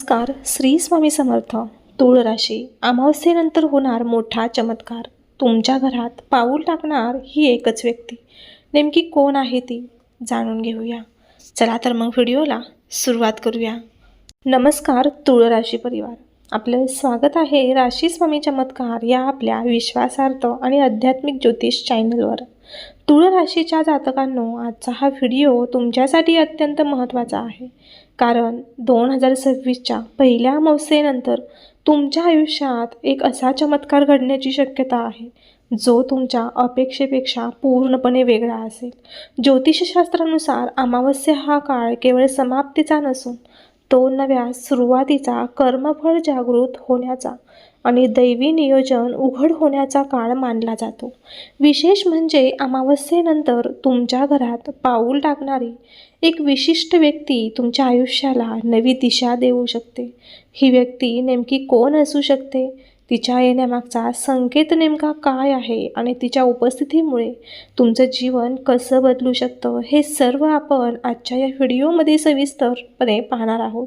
नमस्कार. श्री स्वामी समर्थ. तुळ राशी अमावस्येनंतर होणार मोठा चमत्कार. तुमच्या घरात पाऊल टाकणार ही एकच व्यक्ती. नेमकी कोण आहे ती? जाणून घेऊया. चला तर मग व्हिडिओला सुरुवात करूया. नमस्कार तुळ राशी परिवार. आपलं स्वागत आहे राशी स्वामी चमत्कार या आपल्या विश्वासार्थ आणि आध्यात्मिक ज्योतिष चॅनलवर. तुळ राशीच्या जातकांनो आजचा हा व्हिडिओ तुमच्यासाठी अत्यंत महत्त्वाचा आहे. कारण दोन हजार सव्वीसच्या पहिल्या अमावस्येनंतर तुमच्या आयुष्यात एक असा चमत्कार घडण्याची शक्यता आहे जो तुमच्या अपेक्षेपेक्षा पूर्णपणे वेगळा असेल. ज्योतिषशास्त्रानुसार अमावस्या हा काळ केवळ समाप्तीचा नसून तो नव्या सुरुवातीचा कर्मफळ जागृत होण्याचा आणि दैवी नियोजन उघड होण्याचा काळ मानला जातो. विशेष म्हणजे अमावस्येनंतर तुमच्या घरात पाऊल टाकणारी एक विशिष्ट व्यक्ती तुमच्या आयुष्याला नवी दिशा देऊ शकते. ही व्यक्ती नेमकी कोण असू शकते? तिच्या येण्यामागचा संकेत नेमका काय आहे आणि तिच्या उपस्थितीमुळे तुमचं जीवन कसं बदलू शकतं हे सर्व आपण आजच्या या व्हिडिओमध्ये सविस्तरपणे पाहणार आहोत.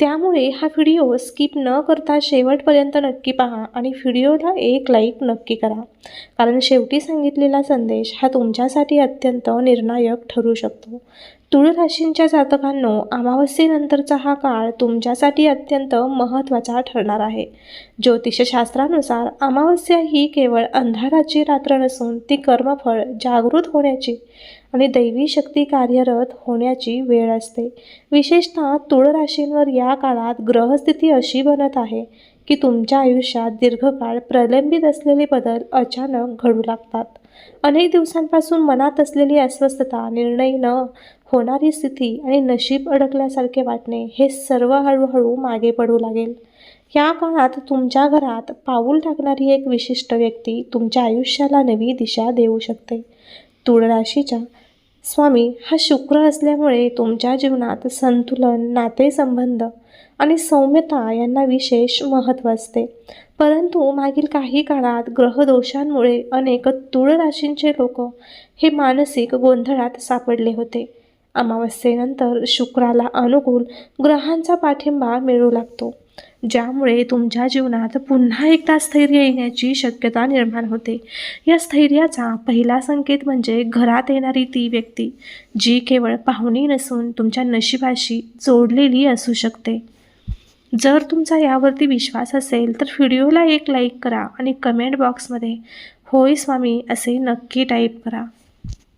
त्यामुळे हा व्हिडिओ स्किप न करता शेवटपर्यंत नक्की पहा आणि व्हिडिओला एक लाईक नक्की करा. कारण शेवटी सांगितलेला संदेश हा तुमच्यासाठी अत्यंत निर्णायक ठरू शकतो. तुळ राशींच्या जातकांनो अमावस्येनंतरचा हा काळ तुमच्यासाठी अत्यंत महत्त्वाचा ठरणार आहे. ज्योतिषशास्त्रानुसार अमावस्या ही केवळ अंधाराची रात्र नसून ती कर्मफळ जागृत होण्याची आणि दैवी शक्ती कार्यरत होण्याची वेळ असते. विशेषतः तुळ राशींवर या काळात ग्रहस्थिती अशी बनत आहे की तुमच्या आयुष्यात दीर्घकाळ प्रलंबित असलेले बदल अचानक घडू लागतात. अनेक दिवसांपासून मनात असलेली अस्वस्थता निर्णय न होणारी स्थिती आणि नशीब अडकल्यासारखे वाटणे हे सर्व हळूहळू मागे पडू लागेल. या काळात तुमच्या घरात पाऊल टाकणारी एक विशिष्ट व्यक्ती तुमच्या आयुष्याला नवी दिशा देऊ शकते. तुळ राशीच्या स्वामी हा शुक्र असल्यामुळे तुमच्या जीवनात संतुलन नातेसंबंध आणि सौम्यता यांना विशेष महत्त्व असते. परंतु मागील काही काळात ग्रहदोषांमुळे अनेक तुळ राशींचे लोक हे मानसिक गोंधळात सापडले होते. अमावस्येनंतर शुक्राला अनुकूल ग्रहांचा पाठिंबा मिळू लागतो. ज्यामुळे तुमच्या जीवनात पुन्हा एकदा स्थैर्य येण्याची शक्यता निर्माण होते. या स्थैर्याचा पहिला संकेत म्हणजे घरात येणारी ती व्यक्ती जी केवळ पाहुणी नसून तुमच्या नशिबाशी जोडलेली असू शकते. जर तुमचा यावरती विश्वास असेल तर व्हिडिओला एक लाईक करा आणि कमेंट बॉक्समध्ये होय स्वामी असे नक्की टाईप करा.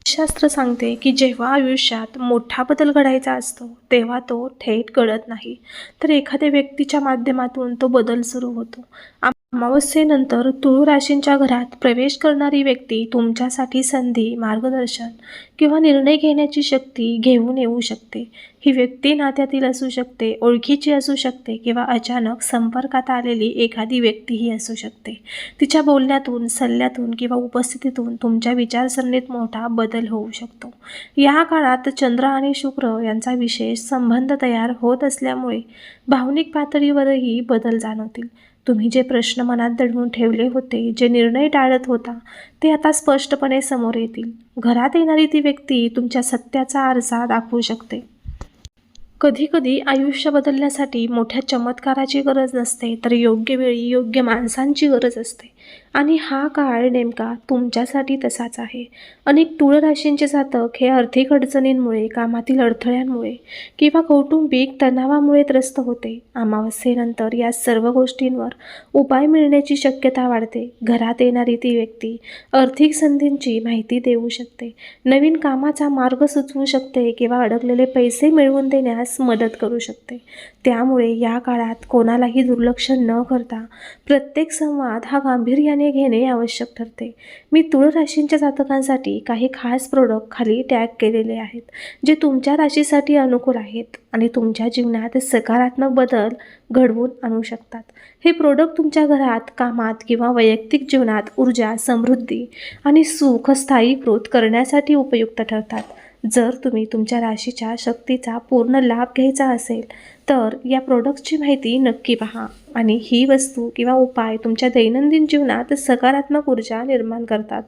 शास्त्र सांगते की जेव्हा आयुष्यात मोठा बदल घडायचा असतो तेव्हा तो थेट घडत नाही. तर एखाद्या व्यक्तीच्या माध्यमातून तो बदल सुरू होतो. अमावस्येनंतर तुळू राशींच्या घरात प्रवेश करणारी व्यक्ती तुमच्यासाठी संधी मार्गदर्शन किंवा निर्णय घेण्याची शक्ती घेऊन येऊ शकते. ही व्यक्ती नात्यातील असू शकते ओळखीची असू शकते किंवा अचानक संपर्कात आलेली एखादी व्यक्तीही असू शकते. तिच्या बोलण्यातून सल्ल्यातून किंवा उपस्थितीतून तुमच्या विचारसरणीत मोठा बदल होऊ शकतो. या काळात चंद्र आणि शुक्र यांचा विशेष संबंध तयार होत असल्यामुळे भावनिक पातळीवरही बदल जाणवतील. तुम्ही जे प्रश्न मनात दडवून ठेवले होते जे निर्णय टाळत होता ते आता स्पष्टपणे समोर येतील. घरात येणारी ती व्यक्ती तुमच्या सत्याचा आरसा दाखवू शकते. कधीकधी आयुष्य बदलण्यासाठी मोठ्या चमत्काराची गरज नसते तर योग्य वेळी योग्य माणसांची गरज असते. आणि हा काळ नेमका तुमच्यासाठी तसाच आहे. अनेक तुळ राशींचे जातक हे आर्थिक अडचणींमुळे कामातील अडथळ्यांमुळे किंवा कौटुंबिक तणावामुळे त्रस्त होते. अमावस्येनंतर या सर्व गोष्टींवर उपाय मिळण्याची शक्यता वाढते. घरात येणारी ती व्यक्ती आर्थिक संधींची माहिती देऊ शकते. नवीन कामाचा मार्ग सुचवू शकते किंवा अडकलेले पैसे मिळवून देण्यास मदत करू शकते. त्यामुळे या काळात कोणालाही दुर्लक्ष न करता प्रत्येक संवाद हा गांभीर्याने घेणे आवश्यक ठरते. मी तुळ राशींच्या जातकांसाठी काही खास प्रोडक्ट खाली टॅग केलेले आहेत जे तुमच्या राशीसाठी अनुकूल आहेत आणि तुमच्या जीवनात सकारात्मक बदल घडवून आणू शकतात. हे प्रोडक्ट तुमच्या घरात कामात किंवा वैयक्तिक जीवनात ऊर्जा समृद्धी आणि सुख स्थायीकृत करण्यासाठी उपयुक्त ठरतात. जर तुम्ही तुमच्या राशीच्या शक्तीचा पूर्ण लाभ घ्यायचा असेल तर या प्रोडक्ट्सची माहिती नक्की पहा. आणि ही वस्तू किंवा उपाय तुमच्या दैनंदिन जीवनात सकारात्मक ऊर्जा निर्माण करतात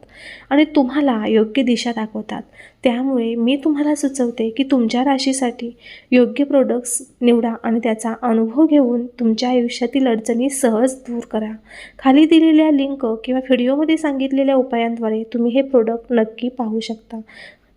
आणि तुम्हाला योग्य दिशा दाखवतात. त्यामुळे मी तुम्हाला सुचवते की तुमच्या राशीसाठी योग्य प्रोडक्ट्स निवडा आणि त्याचा अनुभव घेऊन तुमच्या आयुष्यातील अडचणी सहज दूर करा. खाली दिलेल्या लिंक किंवा व्हिडिओमध्ये सांगितलेल्या उपायांद्वारे तुम्ही हे प्रोडक्ट नक्की पाहू शकता.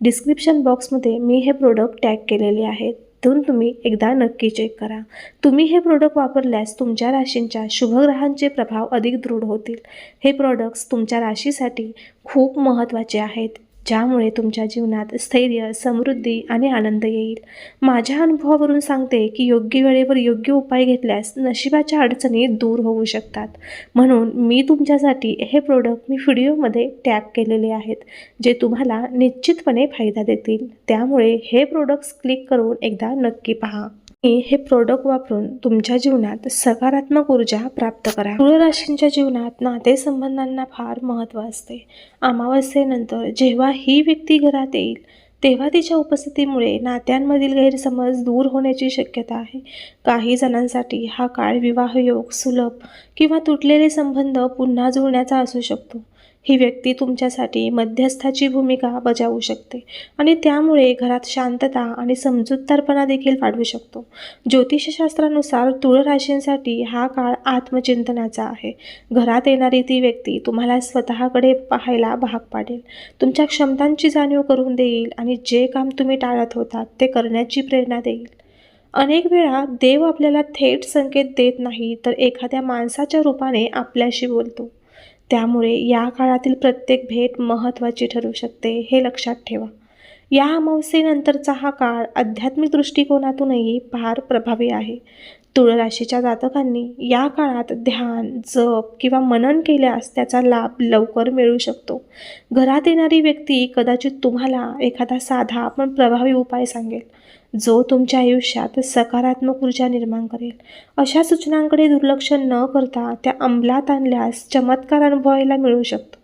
डिस्क्रिप्शन बॉक्समध्ये मी हे प्रोडक्ट टॅग केलेले आहेत तिथून तुम्ही एकदा नक्की चेक करा. तुम्ही हे प्रोडक्ट वापरल्यास तुमच्या राशींच्या शुभग्रहांचे प्रभाव अधिक दृढ होतील. हे प्रोडक्ट्स तुमच्या राशीसाठी खूप महत्त्वाचे आहेत. ज्यामुळे तुमच्या जीवनात स्थैर्य समृद्धी आणि आनंद येईल. माझ्या अनुभवावरून सांगते की योग्य वेळेवर योग्य उपाय घेतल्यास नशिबाच्या अडचणी दूर होऊ शकतात. म्हणून मी तुमच्यासाठी हे प्रोडक्ट मी व्हिडिओमध्ये टॅग केलेले आहेत जे तुम्हाला निश्चितपणे फायदा देतील. त्यामुळे हे प्रोडक्ट्स क्लिक करून एकदा नक्की पहा. हे प्रोडक्ट वापरून तुमच्या जीवनात सकारात्मक ऊर्जा प्राप्त करा. तुळ राशींच्या जीवनात नातेसंबंधांना फार महत्त्व असते. अमावस्येनंतर जेव्हा ही व्यक्ती घरात येईल तेव्हा तिच्या उपस्थितीमुळे नात्यांमधील गैरसमज दूर होण्याची शक्यता आहे. काही जणांसाठी हा काळ विवाहयोग सुलभ किंवा तुटलेले संबंध पुन्हा जुळण्याचा असू शकतो. ही व्यक्ती तुमच्यासाठी मध्यस्थाची भूमिका बजावू शकते आणि त्यामुळे घरात शांतता आणि समजूतदारपणा देखील वाढवू शकतो. ज्योतिषशास्त्रानुसार तुळ राशींसाठी हा काळ आत्मचिंतनाचा आहे. घरात येणारी ती व्यक्ती तुम्हाला स्वतःकडे पाहायला भाग पाडेल. तुमच्या क्षमतांची जाणीव करून देईल आणि जे काम तुम्ही टाळत होतात ते करण्याची प्रेरणा देईल. अनेक वेळा देव आपल्याला थेट संकेत देत नाही तर एखाद्या माणसाच्या रूपाने आपल्याशी बोलतो. त्यामुळे या काळातील प्रत्येक भेट महत्त्वाची ठरू शकते हे लक्षात ठेवा. या अमावस्येनंतरचा हा काळ आध्यात्मिक दृष्टिकोनातूनही फार प्रभावी आहे. तुळ राशीच्या जातकांनी या काळात ध्यान जप किंवा मनन केल्यास त्याचा लाभ लवकर मिळू शकतो. घरात येणारी व्यक्ती कदाचित तुम्हाला एखादा साधा पण प्रभावी उपाय सांगेल जो तुमच्या आयुष्यात सकारात्मक ऊर्जा निर्माण करेल. अशा सूचनांकडे दुर्लक्ष न करता त्या अंमलात आणल्यास चमत्कार अनुभवायला मिळू शकतो.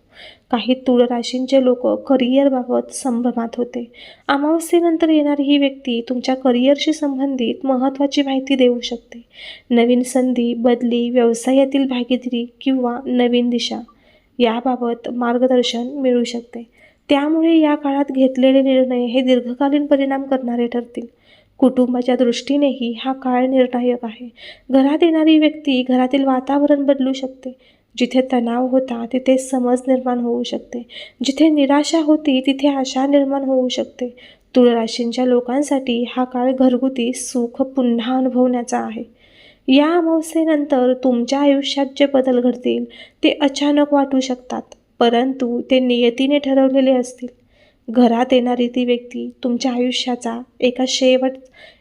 काही तुळ राशींचे लोक करिअरबाबत संभ्रमात होते. अमावस्येनंतर येणारी ही व्यक्ती तुमच्या करिअरशी संबंधित महत्त्वाची माहिती देऊ शकते. नवीन संधी बदली व्यवसायातील भागीदारी किंवा नवीन दिशा याबाबत मार्गदर्शन मिळू शकते. त्यामुळे या काळात घेतलेले निर्णय हे दीर्घकालीन परिणाम करणारे ठरतील. कुटुंबाच्या दृष्टीनेही हा काळ निर्णायक आहे. घरात येणारी व्यक्ती घरातील वातावरण बदलू शकते. जिथे तणाव होता तिथे समज निर्माण होऊ शकते. जिथे निराशा होती तिथे आशा निर्माण होऊ शकते. तुळ राशींच्या लोकांसाठी हा काळ घरगुती सुख पुन्हा अनुभवण्याचा आहे. या अमावस्येनंतर तुमच्या आयुष्यात जे बदल घडतील ते अचानक वाटू शकतात परंतु ते नियतीने ठरवलेले असतील. घरात येणारी ती व्यक्ती तुमच्या आयुष्याचा एका शेवट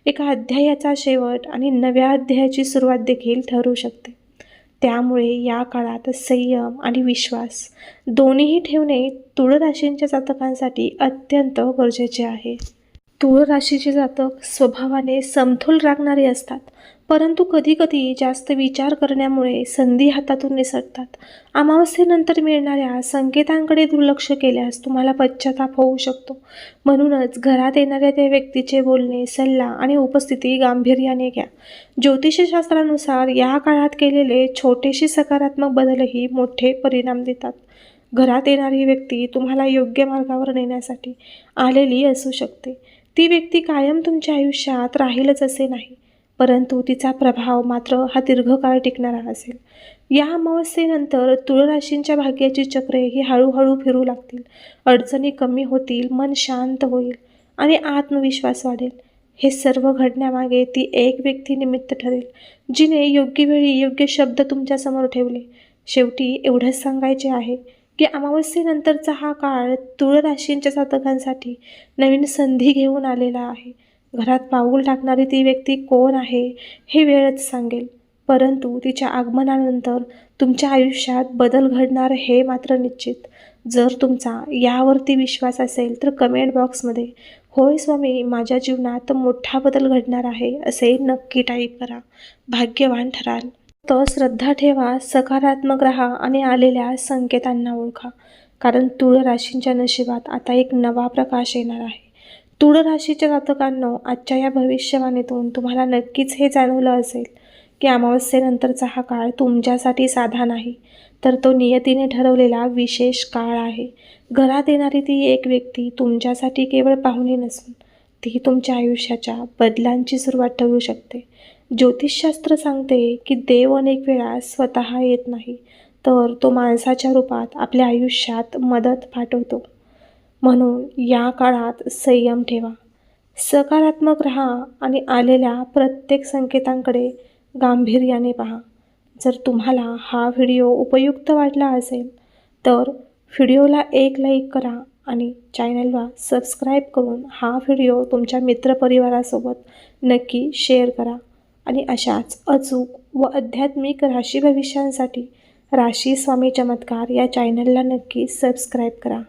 एका अध्यायाचा शेवट आणि नव्या अध्यायाची सुरुवात देखील ठरू शकते. त्यामुळे या काळात संयम आणि विश्वास दोन्हीही ठेवणे तुळ राशींच्या जातकांसाठी अत्यंत गरजेचे आहे. तुळ राशीचे जातक स्वभावाने समतोल राखणारे असतात. परंतु कधीकधी जास्त विचार करण्यामुळे संधी हातातून निसटतात. अमावस्येनंतर मिळणाऱ्या संकेतांकडे दुर्लक्ष केल्यास तुम्हाला पश्चाताप होऊ शकतो. म्हणूनच घरात येणाऱ्या त्या व्यक्तीचे बोलणे सल्ला आणि उपस्थिती गांभीर्याने घ्या. ज्योतिषशास्त्रानुसार या काळात केलेले छोटेसे सकारात्मक बदलही मोठे परिणाम देतात. घरात येणारी व्यक्ती तुम्हाला योग्य मार्गावर नेण्यासाठी आलेली असू शकते. ती व्यक्ती कायम तुमच्या आयुष्यात राहीलच असे नाही. परंतु तिचा प्रभाव मात्र हा दीर्घकाळ टिकणारा असेल. या अमावस्येनंतर तुळ राशींच्या भाग्याची चक्रे ही हळूहळू फिरू लागतील. अडचणी कमी होतील मन शांत होईल आणि आत्मविश्वास वाढेल. हे सर्व घडण्यामागे ती एक व्यक्ती निमित्त ठरेल जिने योग्य वेळी योग्य शब्द तुमच्यासमोर ठेवले. शेवटी एवढंच सांगायचे आहे की अमावस्येनंतरचा हा काळ तुळ राशींच्या जातकांसाठी नवीन संधी घेऊन आलेला आहे. घरात पाऊल टाकणारी ती व्यक्ती कोण आहे हे वेळच सांगेल. परंतु तिच्या आगमनानंतर तुमच्या आयुष्यात बदल घडणार हे मात्र निश्चित. जर तुमचा यावरती विश्वास असेल तर कमेंट बॉक्समध्ये होय स्वामी माझ्या जीवनात मोठा बदल घडणार आहे असे नक्की टाईप करा. भाग्यवान ठराल. तर श्रद्धा ठेवा सकारात्मक राहा आणि आलेल्या संकेतांना ओळखा. कारण तुळ राशींच्या नशिबात आता एक नवा प्रकाश येणार आहे. तुळ राशीच्या जातकांनो आजच्या या भविष्यवाणीतून तुम्हाला नक्कीच हे जाणवलं असेल की अमावस्येनंतरचा हा काळ तुमच्यासाठी साधा नाही तर तो नियतीने ठरवलेला विशेष काळ आहे. घरात येणारी ती एक व्यक्ती तुमच्यासाठी केवळ पाहुणे नसून ती तुमच्या आयुष्याच्या बदलांची सुरुवात ठरू शकते. ज्योतिषशास्त्र सांगते की देव अनेक वेळा स्वतः येत नाही तर तो माणसाच्या रूपात आपल्या आयुष्यात मदत पाठवतो. म्हणून या काळात संयम ठेवा. सकारात्मक राहा आणि आलेल्या प्रत्येक संकेतांकडे गांभीर्याने पहा. जर तुम्हाला हा व्हिडिओ उपयुक्त वाटला असेल तर व्हिडिओला एक लाईक करा आणि चॅनलला सबस्क्राईब करून हा व्हिडिओ तुमच्या मित्रपरिवारासोबत नक्की शेअर करा. आणि अशाच अचूक व आध्यात्मिक राशी भविष्यांसाठी राशी स्वामी चमत्कार या चॅनलला नक्की सबस्क्राईब करा.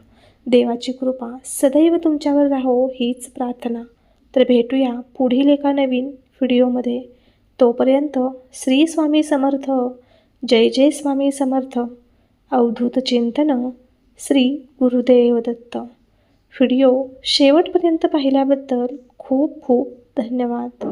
देवाची कृपा सदैव तुमच्यावर राहो हीच प्रार्थना. तर भेटूया पुढील एका नवीन व्हिडिओमध्ये. तोपर्यंत श्री स्वामी समर्थ जय जय स्वामी समर्थ. अवधूत चिंतन श्री गुरुदेव दत्त. व्हिडिओ शेवटपर्यंत पाहिल्याबद्दल खूप खूप धन्यवाद.